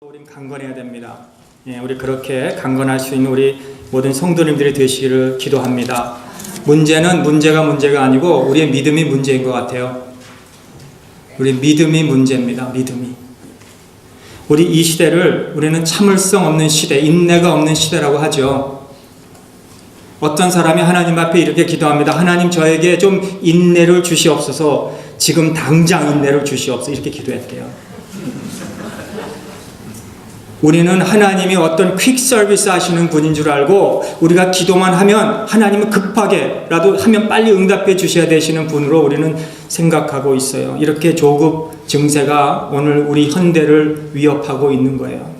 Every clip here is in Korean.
우린 강건해야 됩니다. 예, 우리 그렇게 강건할 수 있는 우리 모든 성도님들이 되시기를 기도합니다. 문제는 문제가 문제가 아니고 우리의 믿음이 문제인 것 같아요. 우리 믿음이 문제입니다. 믿음이. 우리 이 시대를 우리는 참을성 없는 시대, 인내가 없는 시대라고 하죠. 어떤 사람이 하나님 앞에 이렇게 기도합니다. 하나님 저에게 좀 인내를 주시옵소서. 지금 당장 인내를 주시옵소서. 이렇게 기도했대요. 우리는 하나님이 어떤 퀵 서비스 하시는 분인 줄 알고 우리가 기도만 하면 하나님은 급하게라도 하면 빨리 응답해 주셔야 되시는 분으로 우리는 생각하고 있어요. 이렇게 조급 증세가 오늘 우리 현대를 위협하고 있는 거예요.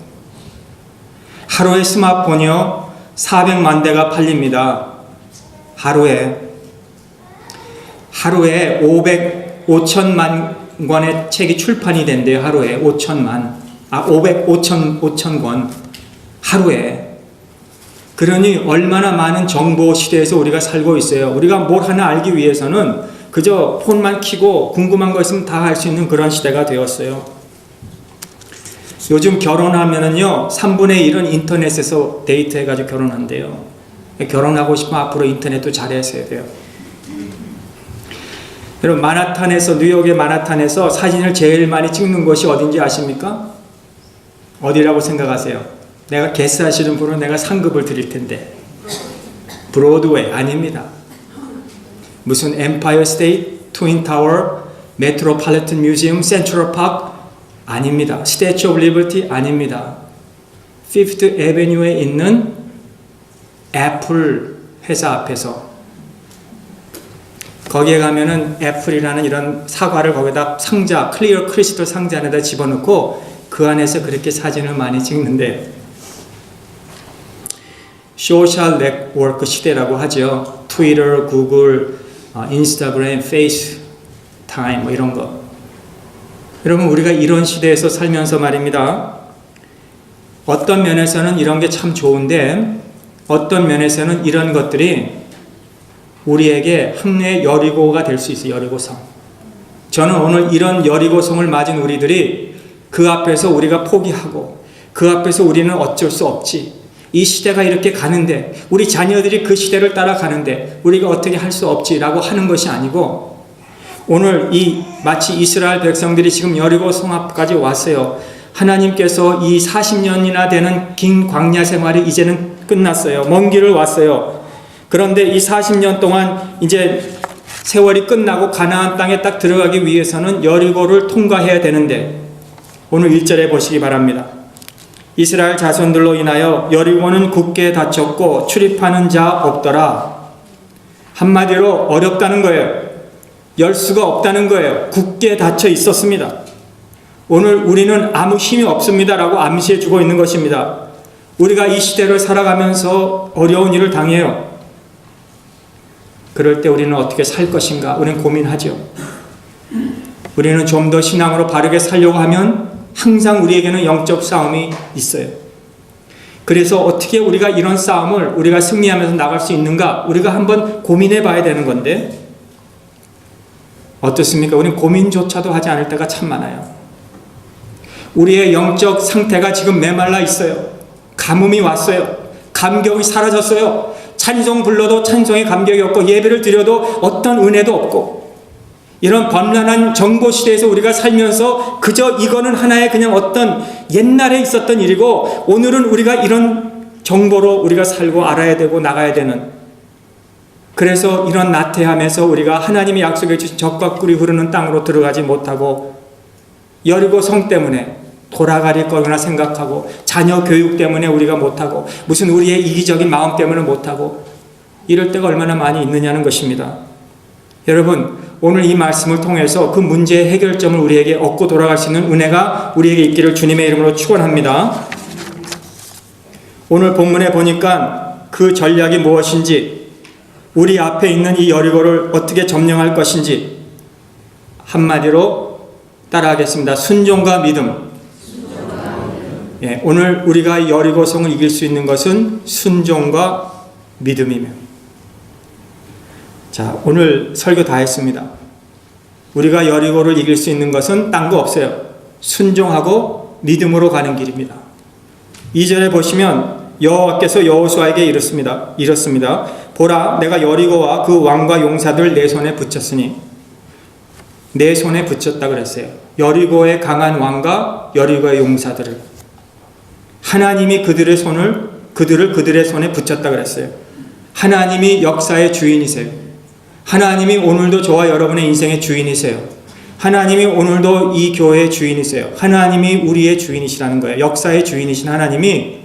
하루에 스마트폰이요 400만 대가 팔립니다. 하루에 하루에 500 5천만 권의 책이 출판이 된대요. 하루에 5천만. 아, 500, 5천, 5천 권 하루에. 그러니 얼마나 많은 정보 시대에서 우리가 살고 있어요. 우리가 뭘 하나 알기 위해서는 그저 폰만 키고 궁금한 거 있으면 다 할 수 있는 그런 시대가 되었어요. 요즘 결혼하면은요, 3분의 1은 인터넷에서 데이트해가지고 결혼한대요. 결혼하고 싶으면 앞으로 인터넷도 잘해야 돼요. 여러분, 마나탄에서, 뉴욕의 마나탄에서 사진을 제일 많이 찍는 곳이 어딘지 아십니까? 어디라고 생각하세요? 내가 게스 하시는 분은 내가 상급을 드릴 텐데 브로드웨이 아닙니다. 무슨 엠파이어 스테이트, 트윈 타워, 메트로폴리탄 뮤지엄, 센트럴 파크 아닙니다. 스태츄 오브 리버티 아닙니다. 피프트 에베뉴에 있는 애플 회사 앞에서 거기에 가면은 애플이라는 이런 사과를 거기다 상자, 클리어 크리스탈 상자 안에다 집어넣고 그 안에서 그렇게 사진을 많이 찍는데 소셜 네트워크 시대라고 하죠. 트위터, 구글, 어, 인스타그램, 페이스 타임 뭐 이런 거. 여러분 우리가 이런 시대에서 살면서 말입니다. 어떤 면에서는 이런 게 참 좋은데 어떤 면에서는 이런 것들이 우리에게 항해의 여리고가 될 수 있어요. 여리고성. 저는 오늘 이런 여리고성을 맞은 우리들이 그 앞에서 우리가 포기하고 그 앞에서 우리는 어쩔 수 없지. 이 시대가 이렇게 가는데 우리 자녀들이 그 시대를 따라가는데 우리가 어떻게 할 수 없지라고 하는 것이 아니고 오늘 이 마치 이스라엘 백성들이 지금 여리고 성 앞까지 왔어요. 하나님께서 이 40년이나 되는 긴 광야 생활이 이제는 끝났어요. 먼 길을 왔어요. 그런데 이 40년 동안 이제 세월이 끝나고 가나안 땅에 딱 들어가기 위해서는 여리고를 통과해야 되는데 오늘 1절에 보시기 바랍니다. 이스라엘 자손들로 인하여 여리고는 굳게 닫혔고 출입하는 자 없더라. 한마디로 어렵다는 거예요. 열 수가 없다는 거예요. 굳게 닫혀 있었습니다. 오늘 우리는 아무 힘이 없습니다라고 암시해 주고 있는 것입니다. 우리가 이 시대를 살아가면서 어려운 일을 당해요. 그럴 때 우리는 어떻게 살 것인가? 우리는 고민하죠. 우리는 좀 더 신앙으로 바르게 살려고 하면 항상 우리에게는 영적 싸움이 있어요. 그래서 어떻게 우리가 이런 싸움을 우리가 승리하면서 나갈 수 있는가? 우리가 한번 고민해 봐야 되는 건데 어떻습니까? 우리는 고민조차도 하지 않을 때가 참 많아요. 우리의 영적 상태가 지금 메말라 있어요. 가뭄이 왔어요. 감격이 사라졌어요. 찬송 불러도 찬송의 감격이 없고 예배를 드려도 어떤 은혜도 없고 이런 번란한 정보 시대에서 우리가 살면서 그저 이거는 하나의 그냥 어떤 옛날에 있었던 일이고 오늘은 우리가 이런 정보로 우리가 살고 알아야 되고 나가야 되는 그래서 이런 나태함에서 우리가 하나님이 약속해 주신 적과 꿀이 흐르는 땅으로 들어가지 못하고 여리고 성 때문에 돌아가릴 거구나 생각하고 자녀 교육 때문에 우리가 못하고 무슨 우리의 이기적인 마음 때문에 못하고 이럴 때가 얼마나 많이 있느냐는 것입니다. 여러분 오늘 이 말씀을 통해서 그 문제의 해결점을 우리에게 얻고 돌아갈 수 있는 은혜가 우리에게 있기를 주님의 이름으로 축원합니다. 오늘 본문에 보니까 그 전략이 무엇인지 우리 앞에 있는 이 여리고를 어떻게 점령할 것인지 한마디로 따라하겠습니다. 순종과 믿음. 예, 오늘 우리가 여리고 성을 이길 수 있는 것은 순종과 믿음이며. 자, 오늘 설교 다 했습니다. 우리가 여리고를 이길 수 있는 것은 딴 거 없어요. 순종하고 믿음으로 가는 길입니다. 2절에 보시면 여호와께서 여호수아에게 이렇습니다. 이렇습니다. 보라 내가 여리고와 그 왕과 용사들 내 손에 붙였으니 내 손에 붙였다 그랬어요. 여리고의 강한 왕과 여리고의 용사들을 하나님이 그들의 손을 그들을 그들의 손에 붙였다 그랬어요. 하나님이 역사의 주인이세요. 하나님이 오늘도 저와 여러분의 인생의 주인이세요. 하나님이 오늘도 이 교회의 주인이세요. 하나님이 우리의 주인이시라는 거예요. 역사의 주인이신 하나님이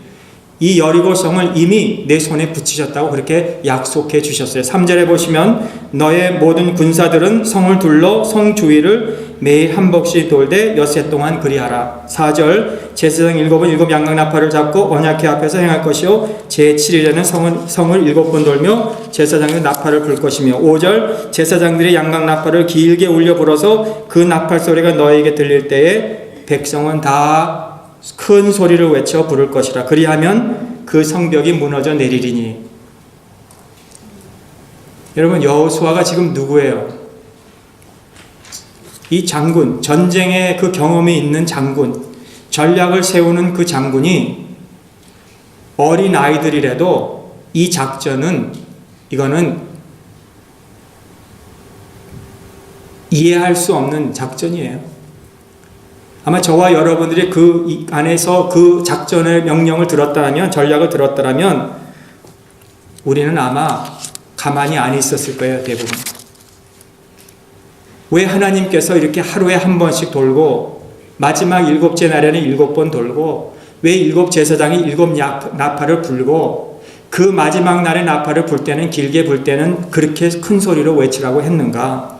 이 여리고 성을 이미 내 손에 붙이셨다고 그렇게 약속해 주셨어요. 3절에 보시면 너의 모든 군사들은 성을 둘러 성 주위를 매일 한 복씩 돌되 엿새 동안 그리하라. 4절 제사장 일곱은 일곱 양각 나팔을 잡고 언약궤 앞에서 행할 것이요 제 7일에는 성은, 성을 일곱 번 돌며 제사장의 나팔을 불 것이며 5절 제사장들이 양각 나팔을 길게 울려 불어서 그 나팔 소리가 너에게 들릴 때에 백성은 다 큰 소리를 외쳐 부를 것이라. 그리하면 그 성벽이 무너져 내리리니. 여러분 여호수아가 지금 누구예요? 이 장군, 전쟁의 그 경험이 있는 장군, 전략을 세우는 그 장군이 어린 아이들이라도 이 작전은 이거는 이해할 수 없는 작전이에요. 아마 저와 여러분들이 그 안에서 그 작전의 명령을 들었다면, 전략을 들었다면, 우리는 아마 가만히 안 있었을 거예요, 대부분. 왜 하나님께서 이렇게 하루에 한 번씩 돌고, 마지막 일곱째 날에는 일곱 번 돌고, 왜 일곱 제사장이 일곱 나팔을 불고, 그 마지막 날에 나팔을 불 때는 길게 불 때는 그렇게 큰 소리로 외치라고 했는가?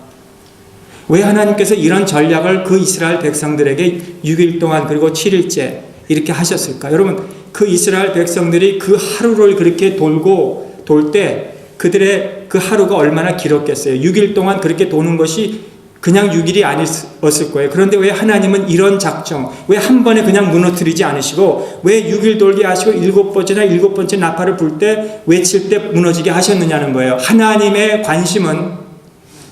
왜 하나님께서 이런 전략을 그 이스라엘 백성들에게 6일 동안 그리고 7일째 이렇게 하셨을까? 여러분, 그 이스라엘 백성들이 그 하루를 그렇게 돌고 돌 때 그들의 그 하루가 얼마나 길었겠어요. 6일 동안 그렇게 도는 것이 그냥 6일이 아니었을 거예요. 그런데 왜 하나님은 이런 작정, 왜 한 번에 그냥 무너뜨리지 않으시고, 왜 6일 돌게 하시고 일곱 번째나 일곱 번째 나팔을 불 때, 외칠 때 무너지게 하셨느냐는 거예요. 하나님의 관심은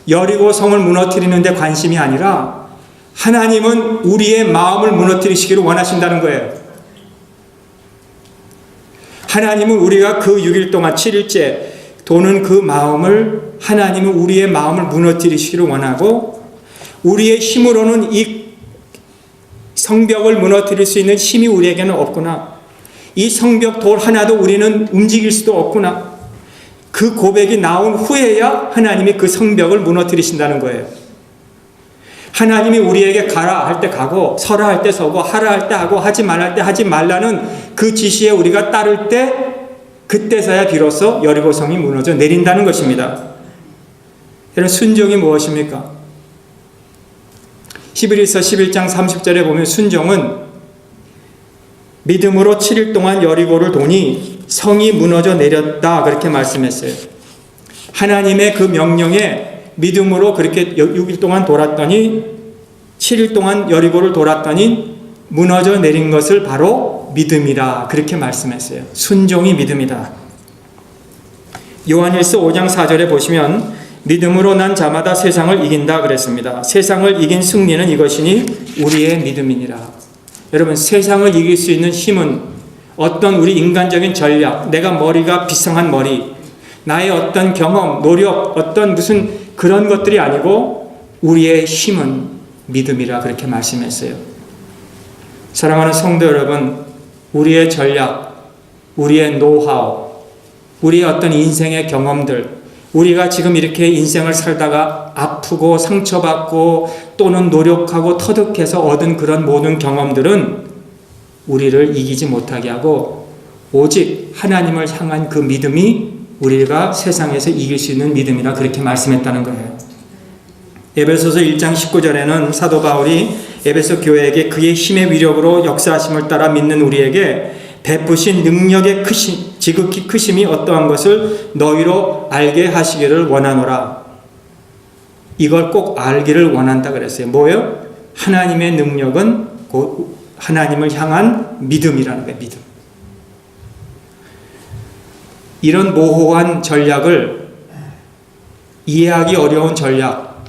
여리고 성을 무너뜨리는데 관심이 아니라 하나님은 우리의 마음을 무너뜨리시기를 원하신다는 거예요. 하나님은 우리가 그 6일 동안 7일째 도는 그 마음을 하나님은 우리의 마음을 무너뜨리시기를 원하고 우리의 힘으로는 이 성벽을 무너뜨릴 수 있는 힘이 우리에게는 없구나. 이 성벽 돌 하나도 우리는 움직일 수도 없구나. 그 고백이 나온 후에야 하나님이 그 성벽을 무너뜨리신다는 거예요. 하나님이 우리에게 가라 할 때 가고 서라 할 때 서고 하라 할 때 하고 하지 말라 할때 하지 말라는 그 지시에 우리가 따를 때 그때서야 비로소 여리고성이 무너져 내린다는 것입니다. 여러분 순종이 무엇입니까? 히브리서 11장 30절에 보면 순종은 믿음으로 7일 동안 여리고를 도니 성이 무너져 내렸다 그렇게 말씀했어요. 하나님의 그 명령에 믿음으로 그렇게 6일 동안 돌았더니 7일 동안 여리고를 돌았더니 무너져 내린 것을 바로 믿음이라 그렇게 말씀했어요. 순종이 믿음이다. 요한일서 5장 4절에 보시면 믿음으로 난 자마다 세상을 이긴다 그랬습니다. 세상을 이긴 승리는 이것이니 우리의 믿음이니라. 여러분 세상을 이길 수 있는 힘은 어떤 우리 인간적인 전략, 내가 머리가 비상한 머리, 나의 어떤 경험, 노력, 어떤 무슨 그런 것들이 아니고 우리의 힘은 믿음이라 그렇게 말씀했어요. 사랑하는 성도 여러분, 우리의 전략, 우리의 노하우, 우리의 어떤 인생의 경험들, 우리가 지금 이렇게 인생을 살다가 아프고 상처받고 또는 노력하고 터득해서 얻은 그런 모든 경험들은 우리를 이기지 못하게 하고 오직 하나님을 향한 그 믿음이 우리가 세상에서 이길 수 있는 믿음이라 그렇게 말씀했다는 거예요. 에베소서 1장 19절에는 사도 바울이 에베소 교회에게 그의 힘의 위력으로 역사하심을 따라 믿는 우리에게 베푸신 능력의 크심, 지극히 크심이 어떠한 것을 너희로 알게 하시기를 원하노라. 이걸 꼭 알기를 원한다 그랬어요. 뭐요? 하나님의 능력은 곧 하나님을 향한 믿음이라는 거예요. 믿음. 이런 모호한 전략을 이해하기 어려운 전략.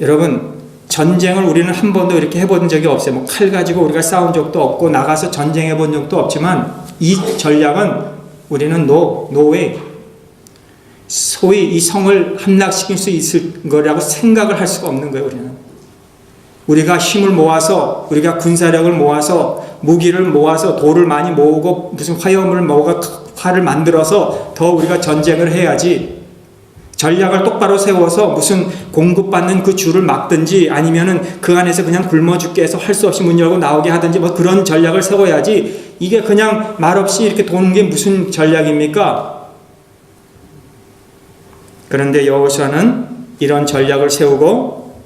여러분, 전쟁을 우리는 한 번도 이렇게 해본 적이 없어요. 뭐 칼 가지고 우리가 싸운 적도 없고 나가서 전쟁해 본 적도 없지만 이 전략은 우리는 노, 노웨이. 소위 이 성을 함락시킬 수 있을 거라고 생각을 할 수가 없는 거예요, 우리는. 우리가 힘을 모아서, 우리가 군사력을 모아서, 무기를 모아서, 돌을 많이 모으고, 무슨 화염을 모아, 활을 만들어서 더 우리가 전쟁을 해야지. 전략을 똑바로 세워서 무슨 공급받는 그 줄을 막든지 아니면은 그 안에서 그냥 굶어 죽게 해서 할 수 없이 문 열고 나오게 하든지 뭐 그런 전략을 세워야지 이게 그냥 말없이 이렇게 도는 게 무슨 전략입니까? 그런데 여호수아는 이런 전략을 세우고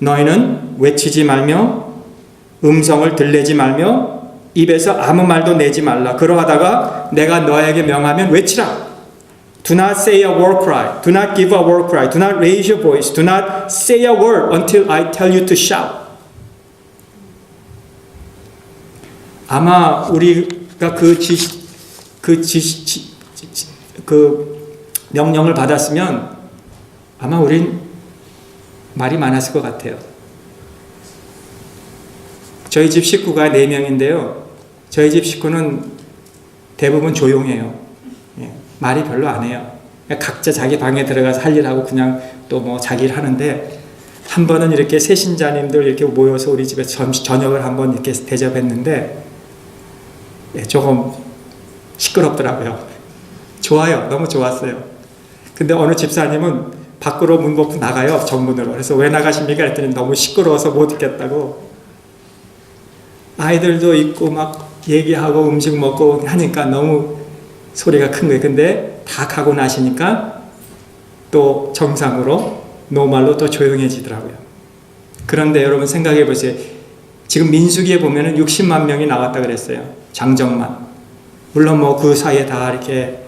너희는 외치지 말며 음성을 들내지 말며 입에서 아무 말도 내지 말라. 그러하다가 내가 너에게 명하면 외치라. Do not say a war cry. Do not give a war cry. Do not raise your voice. Do not say a word until I tell you to shout. 아마 우리가 그 지시, 그 지시, 지, 지, 그 명령을 받았으면 아마 우린 말이 많았을 것 같아요. 저희 집 식구가 4명인데요. 저희 집 식구는 대부분 조용해요. 예, 말이 별로 안 해요. 각자 자기 방에 들어가서 할 일하고 그냥 또 뭐 자기 일 하는데 한 번은 이렇게 새신자님들 이렇게 모여서 우리 집에 점, 저녁을 한번 이렇게 대접했는데 예, 조금 시끄럽더라고요. 좋아요. 너무 좋았어요. 근데 어느 집사님은 밖으로 문 벗고 나가요. 정문으로. 그래서 왜 나가십니까? 했더니 너무 시끄러워서 못 듣겠다고. 아이들도 있고 막 얘기하고 음식 먹고 하니까 너무 소리가 큰 거예요. 근데 다 가고 나시니까 또 정상으로 노말로 또 조용해지더라고요. 그런데 여러분 생각해 보세요. 지금 민수기에 보면은 60만 명이 나왔다 그랬어요. 장정만. 물론 뭐 그 사이에 다 이렇게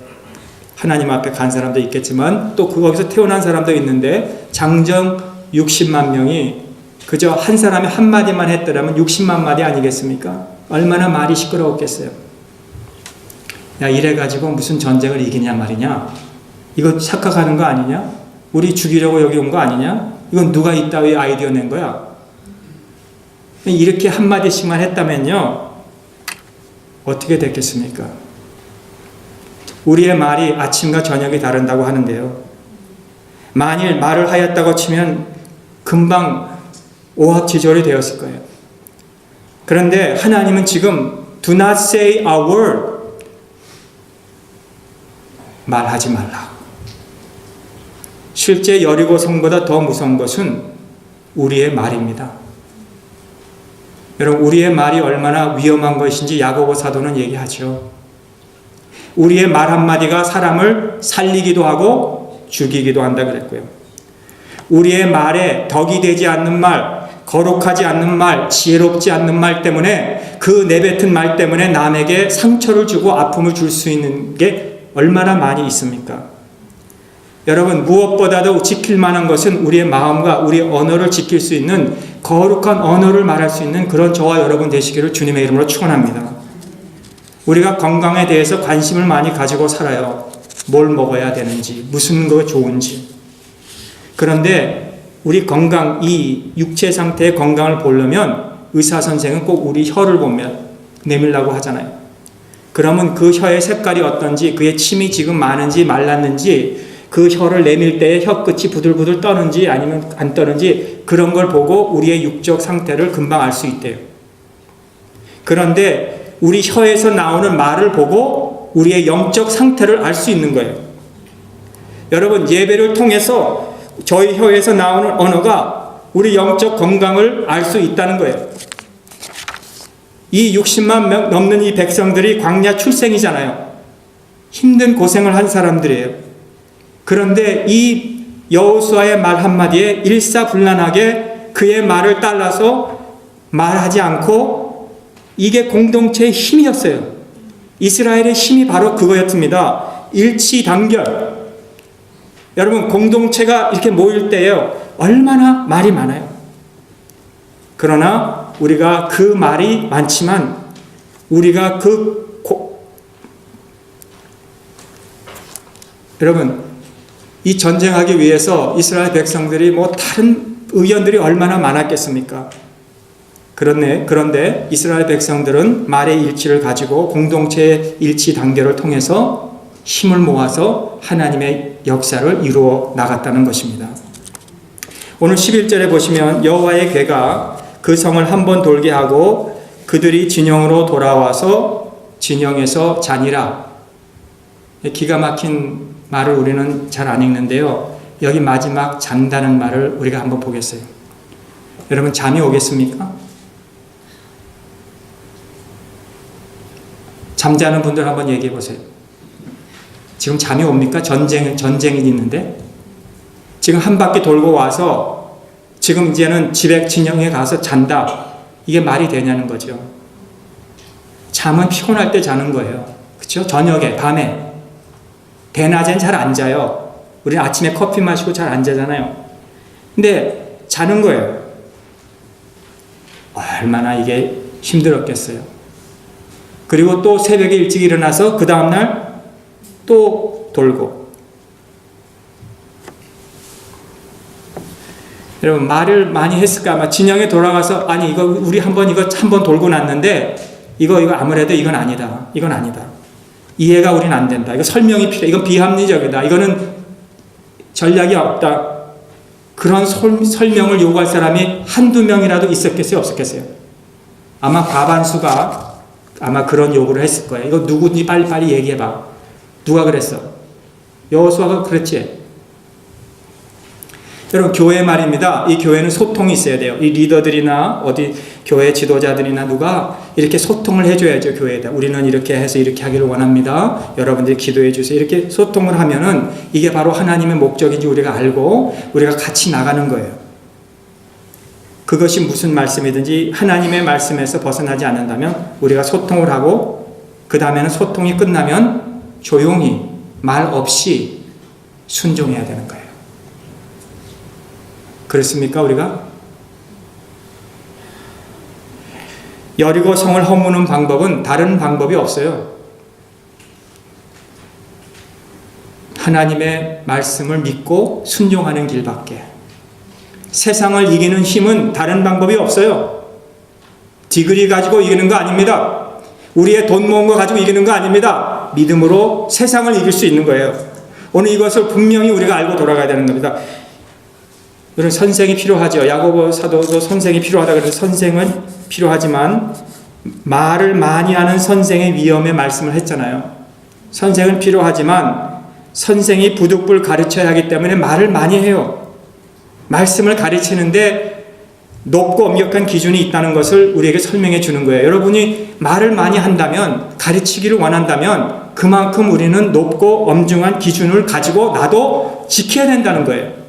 하나님 앞에 간 사람도 있겠지만 또 거기서 태어난 사람도 있는데 장정 60만 명이 그저 한 사람이 한마디만 했더라면 60만 마디 아니겠습니까? 얼마나 말이 시끄러웠겠어요. 야, 이래가지고 무슨 전쟁을 이기냐 말이냐? 이거 착각하는 거 아니냐? 우리 죽이려고 여기 온 거 아니냐? 이건 누가 이따위 아이디어 낸 거야? 이렇게 한마디씩만 했다면요. 어떻게 됐겠습니까? 우리의 말이 아침과 저녁이 다른다고 하는데요. 만일 말을 하였다고 치면 금방 오합지졸이 되었을 거예요. 그런데 하나님은 지금 do not say a word 말하지 말라. 실제 여리고 성보다 더 무서운 것은 우리의 말입니다. 여러분 우리의 말이 얼마나 위험한 것인지 야고보 사도는 얘기하죠. 우리의 말 한마디가 사람을 살리기도 하고 죽이기도 한다 그랬고요. 우리의 말에 덕이 되지 않는 말, 거룩하지 않는 말, 지혜롭지 않는 말 때문에 그 내뱉은 말 때문에 남에게 상처를 주고 아픔을 줄 수 있는 게 얼마나 많이 있습니까? 여러분 무엇보다도 지킬 만한 것은 우리의 마음과 우리의 언어를 지킬 수 있는 거룩한 언어를 말할 수 있는 그런 저와 여러분 되시기를 주님의 이름으로 축원합니다. 우리가 건강에 대해서 관심을 많이 가지고 살아요. 뭘 먹어야 되는지, 무슨 거 좋은지. 그런데 우리 건강, 이 육체 상태의 건강을 보려면 의사 선생은 꼭 우리 혀를 보면 내밀라고 하잖아요. 그러면 그 혀의 색깔이 어떤지, 그의 침이 지금 많은지 말랐는지, 그 혀를 내밀 때에 혀 끝이 부들부들 떠는지 아니면 안 떠는지 그런 걸 보고 우리의 육적 상태를 금방 알 수 있대요. 그런데 우리 혀에서 나오는 말을 보고 우리의 영적 상태를 알 수 있는 거예요. 여러분, 예배를 통해서 저희 혀에서 나오는 언어가 우리 영적 건강을 알 수 있다는 거예요. 이 60만 명 넘는 이 백성들이 광야 출생이잖아요. 힘든 고생을 한 사람들이에요. 그런데 이 여호수아의 말 한마디에 일사불란하게 그의 말을 따라서 말하지 않고 이게 공동체의 힘이었어요. 이스라엘의 힘이 바로 그거였습니다. 일치단결. 여러분 공동체가 이렇게 모일 때요 얼마나 말이 많아요. 그러나 우리가 그 말이 많지만 우리가 그 고... 여러분 이 전쟁하기 위해서 이스라엘 백성들이 뭐 다른 의견들이 얼마나 많았겠습니까? 그런데, 그런데 이스라엘 백성들은 말의 일치를 가지고 공동체의 일치 단계를 통해서 힘을 모아서 하나님의 역사를 이루어 나갔다는 것입니다. 오늘 11절에 보시면 여호와의 괴가 그 성을 한 번 돌게 하고 그들이 진영으로 돌아와서 진영에서 자니라. 기가 막힌 말을 우리는 잘 안 읽는데요. 여기 마지막 잔다는 말을 우리가 한번 보겠어요. 여러분 잠이 오겠습니까? 잠자는 분들 한번 얘기해 보세요. 지금 잠이 옵니까? 전쟁 전쟁이 있는데 지금 한 바퀴 돌고 와서 지금 이제는 집에 진영에 가서 잔다. 이게 말이 되냐는 거죠. 잠은 피곤할 때 자는 거예요. 그렇죠? 저녁에, 밤에. 대낮엔 잘 안 자요. 우리는 아침에 커피 마시고 잘 안 자잖아요. 근데 자는 거예요. 얼마나 이게 힘들었겠어요. 그리고 또 새벽에 일찍 일어나서 그 다음날 또 돌고. 여러분 말을 많이 했을까 아마 진영에 돌아가서 아니 이거 우리 한번 이거 한 번 돌고 났는데 이거 이거 아무래도 이건 아니다. 이건 아니다. 이해가 우린 안 된다. 이거 설명이 필요 이건 비합리적이다. 이거는 전략이 없다. 그런 솔, 설명을 요구할 사람이 한두 명이라도 있었겠어요? 없었겠어요? 아마 과반수가 아마 그런 요구를 했을 거예요. 이거 누구니 빨리빨리 얘기해봐. 누가 그랬어? 여호수아가 그랬지 여러분 교회 말입니다. 이 교회는 소통이 있어야 돼요. 이 리더들이나 어디 교회 지도자들이나 누가 이렇게 소통을 해줘야죠 교회에다. 우리는 이렇게 해서 이렇게 하기를 원합니다. 여러분들이 기도해 주세요. 이렇게 소통을 하면은 이게 바로 하나님의 목적인지 우리가 알고 우리가 같이 나가는 거예요. 그것이 무슨 말씀이든지 하나님의 말씀에서 벗어나지 않는다면 우리가 소통을 하고 그 다음에는 소통이 끝나면 조용히 말 없이 순종해야 되는 거예요. 그렇습니까, 우리가? 여리고 성을 허무는 방법은 다른 방법이 없어요. 하나님의 말씀을 믿고 순종하는 길밖에. 세상을 이기는 힘은 다른 방법이 없어요. 디그리 가지고 이기는 거 아닙니다. 우리의 돈 모은 거 가지고 이기는 거 아닙니다. 믿음으로 세상을 이길 수 있는 거예요. 오늘 이것을 분명히 우리가 알고 돌아가야 되는 겁니다. 여러분 선생이 필요하죠. 야고보 사도도 선생이 필요하다 그래서 선생은 필요하지만 말을 많이 하는 선생의 위험에 말씀을 했잖아요. 선생은 필요하지만 선생이 부득불 가르쳐야 하기 때문에 말을 많이 해요. 말씀을 가르치는데 높고 엄격한 기준이 있다는 것을 우리에게 설명해 주는 거예요. 여러분이 말을 많이 한다면 가르치기를 원한다면 그만큼 우리는 높고 엄중한 기준을 가지고 나도 지켜야 된다는 거예요.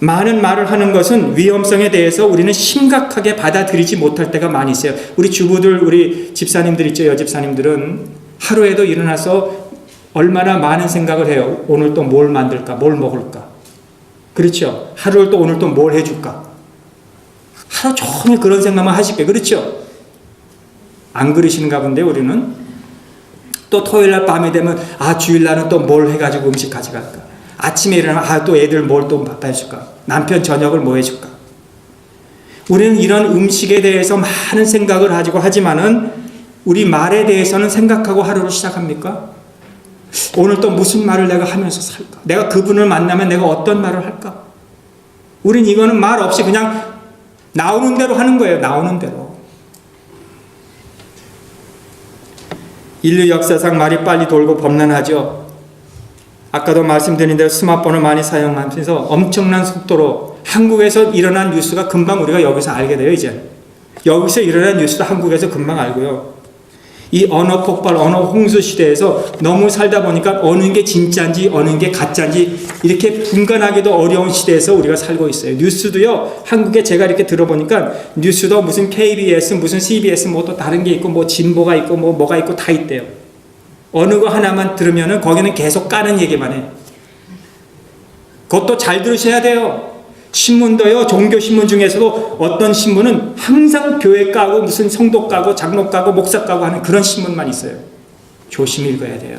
많은 말을 하는 것은 위험성에 대해서 우리는 심각하게 받아들이지 못할 때가 많이 있어요. 우리 주부들, 우리 집사님들 있죠. 여집사님들은 하루에도 일어나서 얼마나 많은 생각을 해요. 오늘 또 뭘 만들까? 뭘 먹을까? 그렇죠. 하루를 또 오늘 또 뭘 해줄까? 하루 종일 그런 생각만 하실 거예요. 그렇죠. 안 그러시는가 본데 우리는 또 토요일 날 밤이 되면 아 주일 날은 또 뭘 해가지고 음식 가져갈까? 아침에 일어나면 아, 또 애들 뭘또 해줄까? 남편 저녁을 뭐 해줄까? 우리는 이런 음식에 대해서 많은 생각을 가지고 하지만은 우리 말에 대해서는 생각하고 하루를 시작합니까? 오늘 또 무슨 말을 내가 하면서 살까? 내가 그분을 만나면 내가 어떤 말을 할까? 우린 이거는 말 없이 그냥 나오는 대로 하는 거예요. 나오는 대로. 인류 역사상 말이 빨리 돌고 범람하죠. 아까도 말씀드린 대로 스마트폰을 많이 사용하면서 엄청난 속도로 한국에서 일어난 뉴스가 금방 우리가 여기서 알게 돼요, 이제. 여기서 일어난 뉴스도 한국에서 금방 알고요. 이 언어 폭발, 언어 홍수 시대에서 너무 살다 보니까 어느 게 진짜인지 어느 게 가짜인지 이렇게 분간하기도 어려운 시대에서 우리가 살고 있어요. 뉴스도요, 한국에 제가 이렇게 들어보니까 뉴스도 무슨 KBS, 무슨 CBS 뭐 또 다른 게 있고 뭐 진보가 있고 뭐 뭐가 있고 다 있대요. 어느 거 하나만 들으면은 거기는 계속 까는 얘기만 해. 그것도 잘 들으셔야 돼요. 신문도요, 종교신문 중에서도 어떤 신문은 항상 교회 까고 무슨 성도 까고 장로 까고 목사 까고 하는 그런 신문만 있어요. 조심히 읽어야 돼요.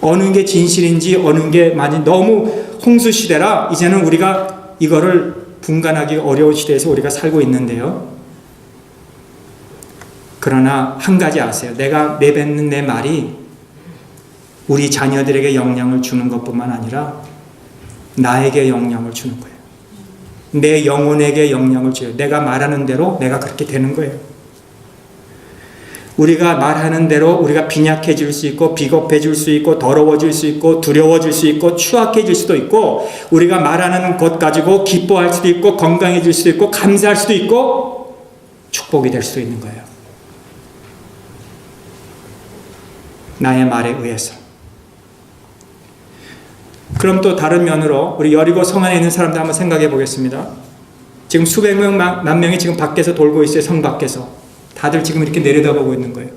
어느 게 진실인지 어느 게 많이 너무 홍수 시대라 이제는 우리가 이거를 분간하기 어려운 시대에서 우리가 살고 있는데요. 그러나 한 가지 아세요. 내가 내뱉는 내 말이 우리 자녀들에게 영향을 주는 것뿐만 아니라 나에게 영향을 주는 거예요. 내 영혼에게 영향을 줘요. 내가 말하는 대로 내가 그렇게 되는 거예요. 우리가 말하는 대로 우리가 빈약해질 수 있고 비겁해질 수 있고 더러워질 수 있고 두려워질 수 있고 추악해질 수도 있고 우리가 말하는 것 가지고 기뻐할 수도 있고 건강해질 수도 있고 감사할 수도 있고 축복이 될 수도 있는 거예요. 나의 말에 의해서. 그럼 또 다른 면으로 우리 여리고 성 안에 있는 사람들 한번 생각해 보겠습니다. 지금 수백 명, 만 명이 지금 밖에서 돌고 있어요. 성 밖에서. 다들 지금 이렇게 내려다보고 있는 거예요.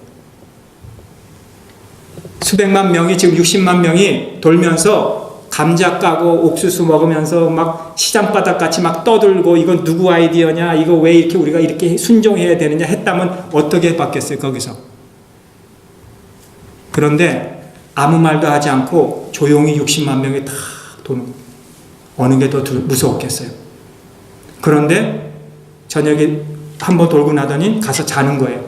수백만 명이 지금 60만 명이 돌면서 감자 까고 옥수수 먹으면서 막 시장바닥 같이 막 떠들고 이건 누구 아이디어냐 이거 왜 이렇게 우리가 이렇게 순종해야 되느냐 했다면 어떻게 받겠어요 거기서 그런데 아무 말도 하지 않고 조용히 60만 명이 다 도는 어느 게 더 무서웠겠어요 그런데 저녁에 한 번 돌고 나더니 가서 자는 거예요.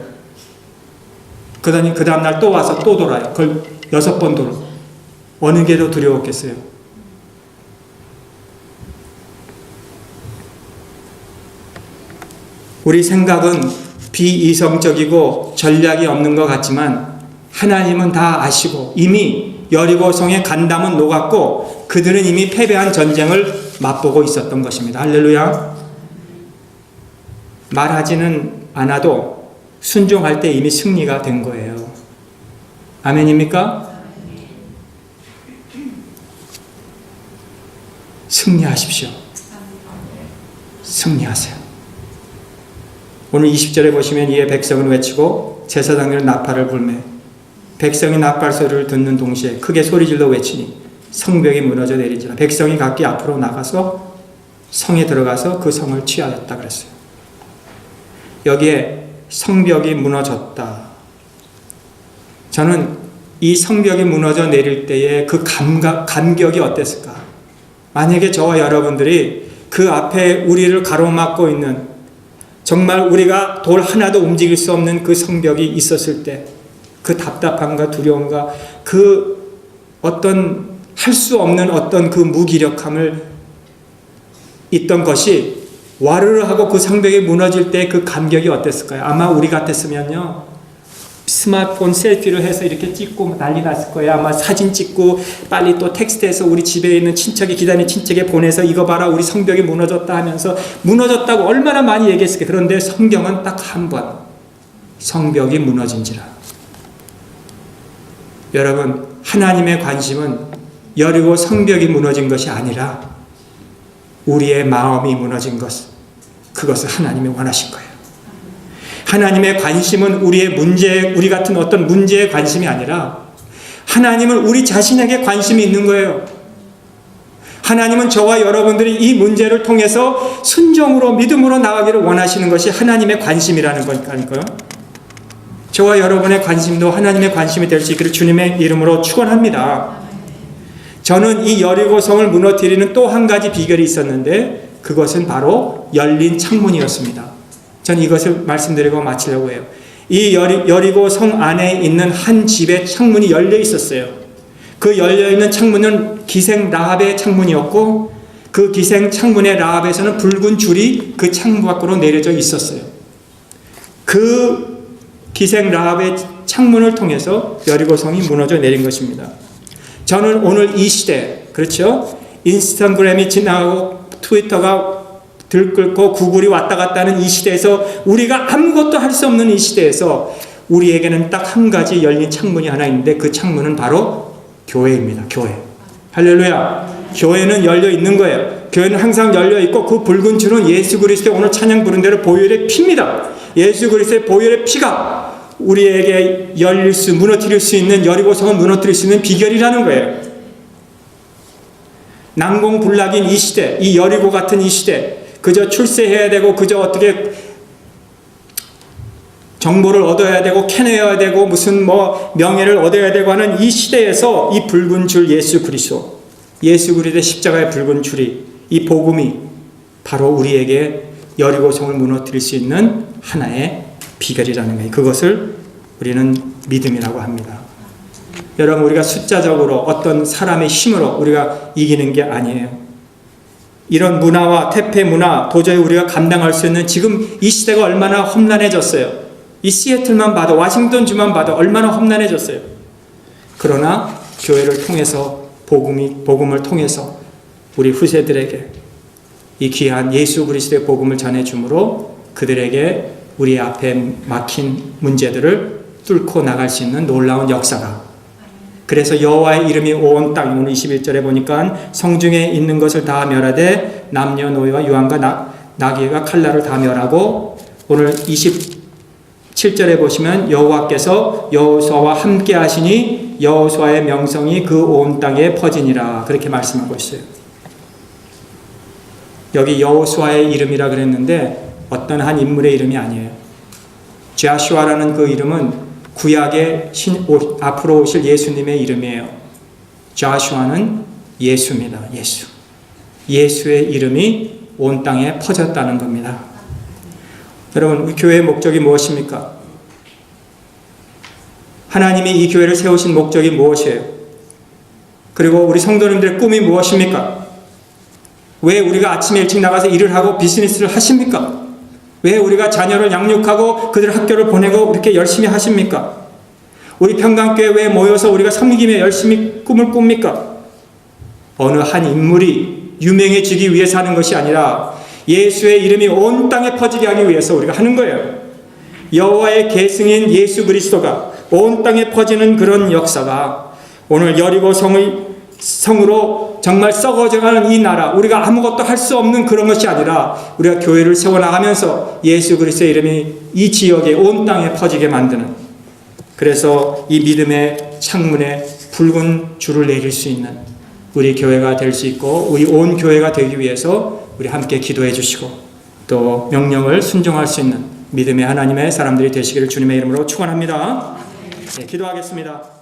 그러더니 그 다음 날 또 와서 또 돌아요. 그걸 여섯 번 돌아. 어느 게 더 두려웠겠어요? 우리 생각은 비이성적이고 전략이 없는 것 같지만 하나님은 다 아시고 이미 여리고성의 간담은 녹았고 그들은 이미 패배한 전쟁을 맛보고 있었던 것입니다. 할렐루야. 말하지는 않아도 순종할 때 이미 승리가 된 거예요. 아멘입니까? 승리하십시오. 승리하세요. 오늘 20절에 보시면 이에 백성은 외치고 제사장들은 나팔을 불매 백성이 나팔 소리를 듣는 동시에 크게 소리질러 외치니 성벽이 무너져 내리지라 백성이 각기 앞으로 나가서 성에 들어가서 그 성을 취하였다 그랬어요. 여기에 성벽이 무너졌다. 저는 이 성벽이 무너져 내릴 때의 그 감각, 감격이 어땠을까? 만약에 저와 여러분들이 그 앞에 우리를 가로막고 있는 정말 우리가 돌 하나도 움직일 수 없는 그 성벽이 있었을 때 그 답답함과 두려움과 그 어떤 할 수 없는 어떤 그 무기력함을 있던 것이 와르르 하고 그 성벽이 무너질 때 그 감격이 어땠을까요? 아마 우리 같았으면요. 스마트폰 셀피를 해서 이렇게 찍고 난리 났을 거예요. 아마 사진 찍고 빨리 또 텍스트해서 우리 집에 있는 친척이 기다리는 친척에 보내서 이거 봐라 우리 성벽이 무너졌다 하면서 무너졌다고 얼마나 많이 얘기했을까. 그런데 성경은 딱 한 번 성벽이 무너진지라. 여러분 하나님의 관심은 여리고 성벽이 무너진 것이 아니라 우리의 마음이 무너진 것, 그것을 하나님이 원하신 거예요. 하나님의 관심은 우리의 문제, 우리 같은 어떤 문제에 관심이 아니라 하나님은 우리 자신에게 관심이 있는 거예요. 하나님은 저와 여러분들이 이 문제를 통해서 순종으로 믿음으로 나가기를 원하시는 것이 하나님의 관심이라는 거니까요. 저와 여러분의 관심도 하나님의 관심이 될 수 있기를 주님의 이름으로 축원합니다. 저는 이 여리고성을 무너뜨리는 또 한 가지 비결이 있었는데 그것은 바로 열린 창문이었습니다. 전 이것을 말씀드리고 마치려고 해요. 이 여리, 여리고 성 안에 있는 한 집에 창문이 열려 있었어요. 그 열려 있는 창문은 기생 라합의 창문이었고 그 기생 창문의 라합에서는 붉은 줄이 그 창문 밖으로 내려져 있었어요. 그 기생 라합의 창문을 통해서 여리고성이 무너져 내린 것입니다. 저는 오늘 이 시대, 그렇죠? 인스타그램이 지나가고 트위터가 들끓고 구글이 왔다 갔다 하는 이 시대에서 우리가 아무것도 할 수 없는 이 시대에서 우리에게는 딱 한 가지 열린 창문이 하나 있는데 그 창문은 바로 교회입니다. 교회. 할렐루야. 교회는 열려 있는 거예요. 교회는 항상 열려 있고 그 붉은 줄은 예수 그리스도의 오늘 찬양 부른 대로 보혈의 피입니다. 예수 그리스도의 보혈의 피가 우리에게 열릴 수, 무너뜨릴 수 있는 여리고성을 무너뜨릴 수 있는 비결이라는 거예요. 난공불락인 이 시대, 이 여리고 같은 이 시대, 그저 출세해야 되고, 그저 어떻게 정보를 얻어야 되고, 캐내야 되고, 무슨 뭐 명예를 얻어야 되고 하는 이 시대에서 이 붉은 줄 예수 그리스도, 예수 그리스도의 십자가의 붉은 줄이, 이 복음이 바로 우리에게 여리고성을 무너뜨릴 수 있는 하나의 비결이라는 거예요. 그것을 우리는 믿음이라고 합니다. 여러분 우리가 숫자적으로 어떤 사람의 힘으로 우리가 이기는 게 아니에요. 이런 문화와 태폐 문화 도저히 우리가 감당할 수 있는 지금 이 시대가 얼마나 험난해졌어요. 이 시애틀만 봐도 와싱턴 주만 봐도 얼마나 험난해졌어요. 그러나 교회를 통해서 복음이 복음을 통해서 우리 후세들에게 이 귀한 예수 그리스도의 복음을 전해 주므로 그들에게 우리 앞에 막힌 문제들을 뚫고 나갈 수 있는 놀라운 역사가 그래서 여호와의 이름이 온 땅, 오늘 21절에 보니까 성중에 있는 것을 다 멸하되 남녀노예와 유한과 나, 나귀가 칼날을 다 멸하고 오늘 27절에 보시면 여호와께서 여호수아와 함께 하시니 여호수아의 명성이 그 온 땅에 퍼지니라 그렇게 말씀하고 있어요. 여기 여호수아의 이름이라 그랬는데 어떤 한 인물의 이름이 아니에요. 자슈아라는 그 이름은 구약의 신, 오, 앞으로 오실 예수님의 이름이에요. 자슈아는 예수입니다. 예수. 예수의 이름이 온 땅에 퍼졌다는 겁니다. 여러분, 우리 교회의 목적이 무엇입니까? 하나님이 이 교회를 세우신 목적이 무엇이에요? 그리고 우리 성도님들의 꿈이 무엇입니까? 왜 우리가 아침에 일찍 나가서 일을 하고 비즈니스를 하십니까? 왜 우리가 자녀를 양육하고 그들 학교를 보내고 이렇게 열심히 하십니까? 우리 평강교회 왜 모여서 우리가 섬기며 열심히 꿈을 꿉니까? 어느 한 인물이 유명해지기 위해서 하는 것이 아니라 예수의 이름이 온 땅에 퍼지게 하기 위해서 우리가 하는 거예요. 여호와의 계승인 예수 그리스도가 온 땅에 퍼지는 그런 역사가 오늘 여리고 성의 성으로 정말 썩어져가는 이 나라 우리가 아무것도 할 수 없는 그런 것이 아니라 우리가 교회를 세워나가면서 예수 그리스도의 이름이 이 지역에 온 땅에 퍼지게 만드는 그래서 이 믿음의 창문에 붉은 줄을 내릴 수 있는 우리 교회가 될 수 있고 우리 온 교회가 되기 위해서 우리 함께 기도해 주시고 또 명령을 순종할 수 있는 믿음의 하나님의 사람들이 되시기를 주님의 이름으로 축원합니다. 네, 기도하겠습니다.